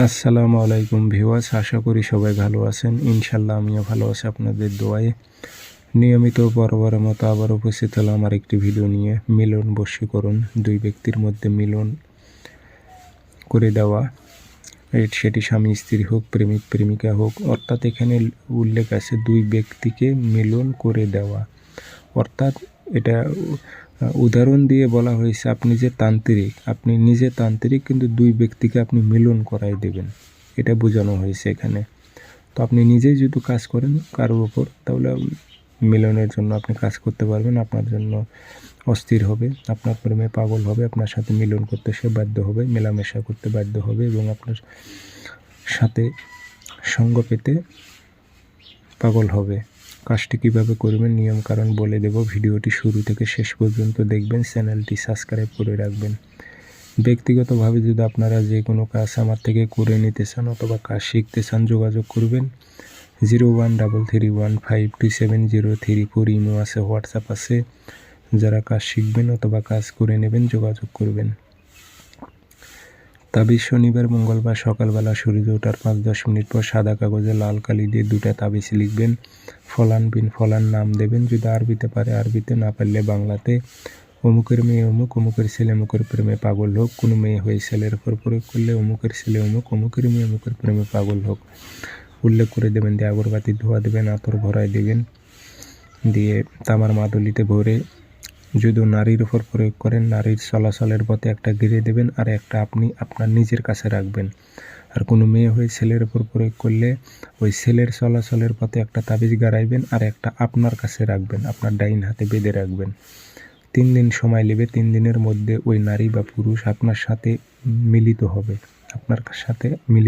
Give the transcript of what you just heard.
আসসালামু আলাইকুম ভিউয়ার্স, আশা করি সবাই ভালো আছেন। ইনশাল্লাহ আমিও ভালো আছি আপনাদের দোয়ায়। নিয়মিত বরাবরের মতো আবার উপস্থিত হলো আমার একটি ভিডিও নিয়ে। মিলন বশীকরণ দুই ব্যক্তির মধ্যে মিলন করে দেওয়া। সেটি স্বামী, স্ত্রী হোক, প্রেমিক, প্রেমিকা হোক, অর্থাৎ এখানে উল্লেখ আছে দুই ব্যক্তিকে মিলন করে দেওয়া। অর্থাৎ এটা উদাহরণ দিয়ে বলা হয়েছে, আপনি যে তান্ত্রিক, আপনি নিজে তান্ত্রিক, কিন্তু দুই ব্যক্তিকে আপনি মিলন করাই দেবেন। এটা বোঝানো হয়েছে এখানে। তো আপনি নিজেই যদি কাজ করেন কারোর ওপর তাহলে মিলনের জন্য আপনি কাজ করতে পারবেন, আপনার জন্য অস্থির হবে, আপনার প্রেমে পাগল হবে, আপনার সাথে মিলন করতে সে বাধ্য হবে, মেলামেশা করতে বাধ্য হবে, এবং আপনার সাথে সঙ্গ পেতে পাগল হবে। কাজটি কীভাবে করবেন, নিয়ম কারণ বলে দেব। ভিডিওটি শুরু থেকে শেষ পর্যন্ত দেখবেন, চ্যানেলটি সাবস্ক্রাইব করে রাখবেন। ব্যক্তিগতভাবে যদি আপনারা যে কোনো কাজ আমার থেকে করে নিতে চান অথবা কাজ শিখতে চান, যোগাযোগ করবেন। Zero one double three one five two seven zero three four Imo আছে, হোয়াটসঅ্যাপ আছে। যারা কাজ শিখবেন অথবা কাজ করে নেবেন, যোগাযোগ করবেন। তাবিজ শনিবার মঙ্গলবার সকালবেলা সূর্য ওঠার পাঁচ দশ মিনিট পর সাদা কাগজে লাল কালি দিয়ে দুটা তাবিজ লিখবেন। ফলান বিন ফলান নাম দেবেন। যদি আরবিতে পারে, আরবিতে না পারলে বাংলাতে। অমুকের মেয়ে অমুক, অমুকের ছেলে অমুকের প্রেমে পাগল হোক। কোনো মেয়ে হয়ে ছেলের উপর প্রয়োগ করলে অমুকের ছেলে অমুক, অমুকের মেয়ে অমুকের প্রেমে পাগল হোক। উল্লেখ করে দেবেন, দিয়ে আগরবাতি ধোয়া দেবেন, আতর ভরাই দেবেন। দিয়ে তামার মাদুলিতে ভরে যদি নারীর উপর প্রয়োগ করেন, নারীর চলাচলের পথে একটা ঘিরে দেবেন আর একটা আপনি আপনার নিজের কাছে রাখবেন। আর কোনো মেয়ে হয়ে ছেলের উপর প্রয়োগ করলে ওই ছেলের চলাচলের পথে একটা তাবিজ গাড়াইবেন আর একটা আপনার কাছে রাখবেন, আপনার ডাইন হাতে বেঁধে রাখবেন। তিন দিন সময় নেবে, তিন দিনের মধ্যে ওই নারী বা পুরুষ আপনার সাথে মিলিত হবে, আপনার সাথে মিলিত